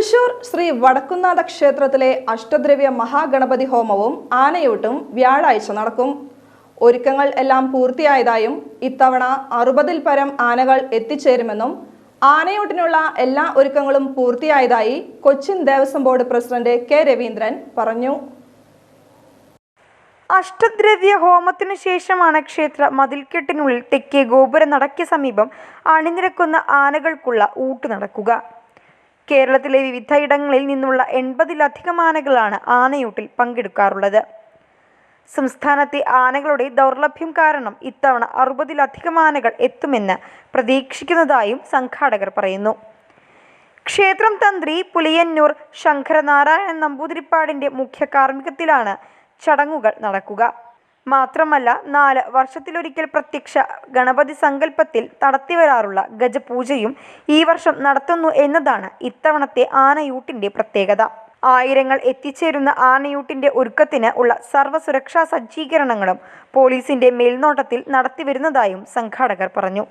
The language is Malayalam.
തൃശൂർ ശ്രീ വടക്കുന്നാഥ ക്ഷേത്രത്തിലെ അഷ്ടദ്രവ്യ മഹാഗണപതി ഹോമവും ആനയൂട്ടും വ്യാഴാഴ്ച നടക്കും. ഒരുക്കങ്ങൾ എല്ലാം പൂർത്തിയായതായും ഇത്തവണ അറുപതിൽ പരം ആനകൾ എത്തിച്ചേരുമെന്നും ആനയൂട്ടിനുള്ള എല്ലാ ഒരുക്കങ്ങളും പൂർത്തിയായതായി Cochin Devaswom board president K Raveendran പറഞ്ഞു. അഷ്ടദ്രവ്യ ഹോമത്തിനു ശേഷമാണ് ക്ഷേത്ര മതിൽക്കെട്ടിനുള്ളിൽ തെക്കേ ഗോപുര നടയ്ക്ക് സമീപം അണിനിരക്കുന്ന ആനകൾക്കുള്ള ഊട്ട് നടക്കുക. കേരളത്തിലെ വിവിധയിടങ്ങളിൽ നിന്നുള്ള എൺപതിലധികം ആനകളാണ് ആനയൂട്ടിൽ പങ്കെടുക്കാറുള്ളത്. സംസ്ഥാനത്തെ ആനകളുടെ ദൗർലഭ്യം കാരണം ഇത്തവണ അറുപതിലധികം ആനകൾ എത്തുമെന്ന് പ്രതീക്ഷിക്കുന്നതായും സംഘാടകർ പറയുന്നു. ക്ഷേത്രം തന്ത്രി പുലിയന്നൂർ ശങ്കരനാരായണൻ നമ്പൂതിരിപ്പാടിന്റെ മുഖ്യ കാർമ്മികത്തിലാണ് ചടങ്ങുകൾ നടക്കുക. മാത്രമല്ല നാല് വർഷത്തിലൊരിക്കൽ പ്രത്യക്ഷ ഗണപതി സങ്കല്പത്തിൽ നടത്തിവരാറുള്ള ഗജപൂജയും ഈ വർഷം നടത്തുന്നു എന്നതാണ് ഇത്തവണത്തെ ആനയൂട്ടിന്റെ പ്രത്യേകത. ആയിരങ്ങൾ എത്തിച്ചേരുന്ന ആനയൂട്ടിന്റെ ഒരുക്കത്തിന് ഉള്ള സർവ സുരക്ഷാ സജ്ജീകരണങ്ങളും പോലീസിന്റെ മേൽനോട്ടത്തിൽ നടത്തിവരുന്നതായും സംഘാടകർ പറഞ്ഞു.